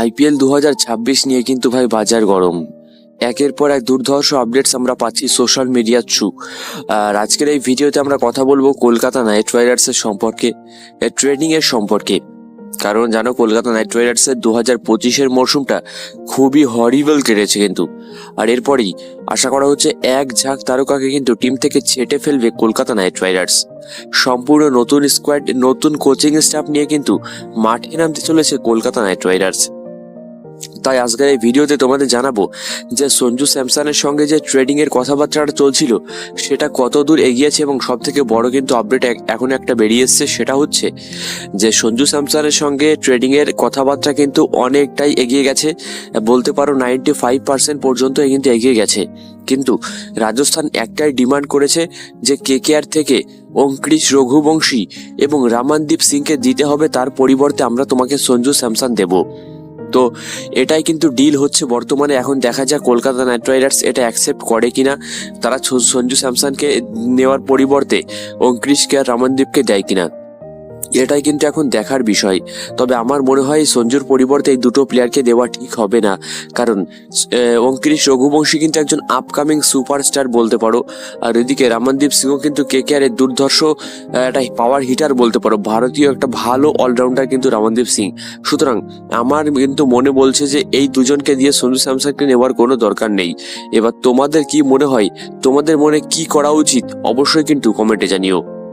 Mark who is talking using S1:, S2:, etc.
S1: IPL দু হাজার ছাব্বিশ নিয়ে কিন্তু ভাই বাজার গরম। একের পর এক দুর্ধর্ষ আপডেটস আমরা পাচ্ছি সোশ্যাল মিডিয়ার থ্রু আর আজকের এই ভিডিওতে আমরা কথা বলব কলকাতা নাইট রাইডার্সের সম্পর্কে এর ট্রেনিং এর সম্পর্কে। কারণ জানো কলকাতা নাইট রাইডার্সের দু হাজার পঁচিশের মরশুমটা খুবই হরিবল কেটেছে কিন্তু। আর এরপরেই আশা করা হচ্ছে এক ঝাঁক তারকাকে কিন্তু টিম থেকে ছেটে ফেলবে কলকাতা নাইট রাইডার্স সম্পূর্ণ নতুন স্কোয়াড নতুন কোচিং স্টাফ নিয়ে কিন্তু মাঠে নামতে চলেছে কলকাতা নাইট রাইডার্স তাই আজকের এই ভিডিওতে তোমাদের জানাব যে সঞ্জু স্যামসনের সঙ্গে যে ট্রেডিং এর কথাবার্তাটা চলছিল, সেটা কত দূর এগিয়েছে এবং সব থেকে বড় কিন্তু আপডেট এখন একটা বেরিয়ে এসছে, সেটা হচ্ছে যে সঞ্জু স্যামসনের সঙ্গে ট্রেডিং এর কথাবার্তা কিন্তু অনেকটাই এগিয়ে গেছে। বলতে পারো নাইনটি ফাইভ পার্সেন্ট পর্যন্ত কিন্তু এগিয়ে গেছে। কিন্তু রাজস্থান একটাই ডিমান্ড করেছে যে কেকেআর থেকে অঙ্কৃশ রঘুবংশী এবং রামানদীপ সিংকে দিতে হবে, তার পরিবর্তে আমরা তোমাকে সঞ্জু স্যামসান দেবো। তো এটাই কিন্তু ডিল হচ্ছে বর্তমানে। এখন দেখা যায় কলকাতা নাইট রাইডার্স এটা অ্যাকসেপ্ট করে কিনা। তারা সঞ্জু স্যামসনকে নেওয়ার পরিবর্তে অঙ্কৃশকে আর রামনদীপকে দেয় কিনা। এটাই কিন্তু এখন দেখার বিষয়। তবে আমার মনে হয় সঞ্জুর পরিবর্তে এই দুটো প্লেয়ারকে দেওয়া ঠিক হবে না। কারণ আহ, অঙ্কৃশ রঘুবংশী কিন্তু একজন আপকামিং সুপারস্টার বলতে পারো। আর এদিকে রামনদীপ সিংও কিন্তু কে কে এর দুর্ধর্ষ একটা পাওয়ার হিটার বলতে পারো। ভারতীয় একটা ভালো অলরাউন্ডার কিন্তু রামনদীপ সিং। সুতরাং আমার কিন্তু মনে বলছে যে এই দুজনকে দিয়ে সঞ্জু স্যামসনকে নেওয়ার কোনো দরকার নেই। এবার তোমাদের কি মনে হয়? তোমাদের মনে কি করা উচিত? অবশ্যই কিন্তু কমেন্টে জানিও।